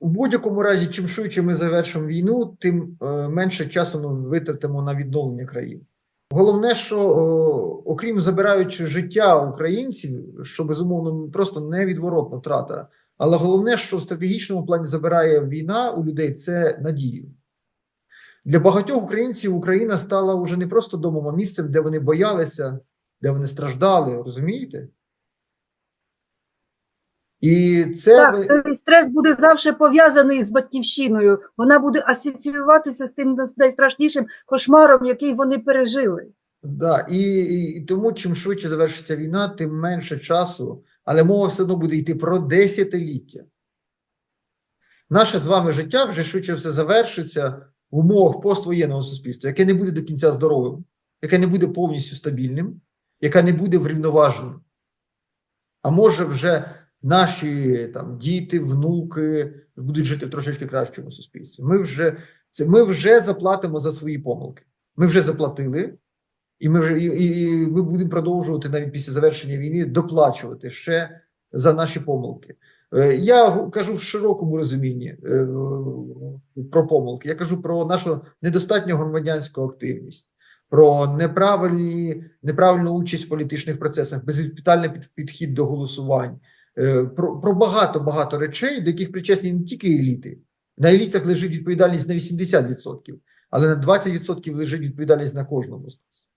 в будь-якому разі, чим швидше ми завершимо війну, тим е, менше часу ми витратимо на відновлення країни. Головне, що окрім забираючи життя українців, що безумовно просто невідворотна трата, але головне, що в стратегічному плані забирає війна у людей, це надію. Для багатьох українців Україна стала вже не просто домом, а місцем, де вони боялися, де вони страждали, розумієте? І це Так, цей стрес буде завжди пов'язаний з батьківщиною. Вона буде асоціюватися з тим найстрашнішим кошмаром, який вони пережили. Да, і, і, і тому чим швидше завершиться війна, тим менше часу, але мова все одно буде йти про десятиліття. Наше з вами життя вже швидше все завершиться в умовах поствоєнного суспільства, яке не буде до кінця здоровим, яке не буде повністю стабільним, яке не буде врівноваженим. А може, вже наші там діти, внуки будуть жити в трошечки кращому суспільстві. Ми вже, це, ми вже заплатимо за свої помилки. Ми вже заплатили. І ми вже і, і ми будемо продовжувати навіть після завершення війни доплачувати ще за наші помилки. Е, Я кажу в широкому розумінні е, про помилки. Я кажу про нашу недостатню громадянську активність, про неправильні, неправильну участь в політичних процесах, безвідповідальний під- підхід до голосувань, про, про багато багато речей, до яких причесні не тільки еліти. На елітах лежить відповідальність на 80%, але на 20% лежить відповідальність на кожному з нас.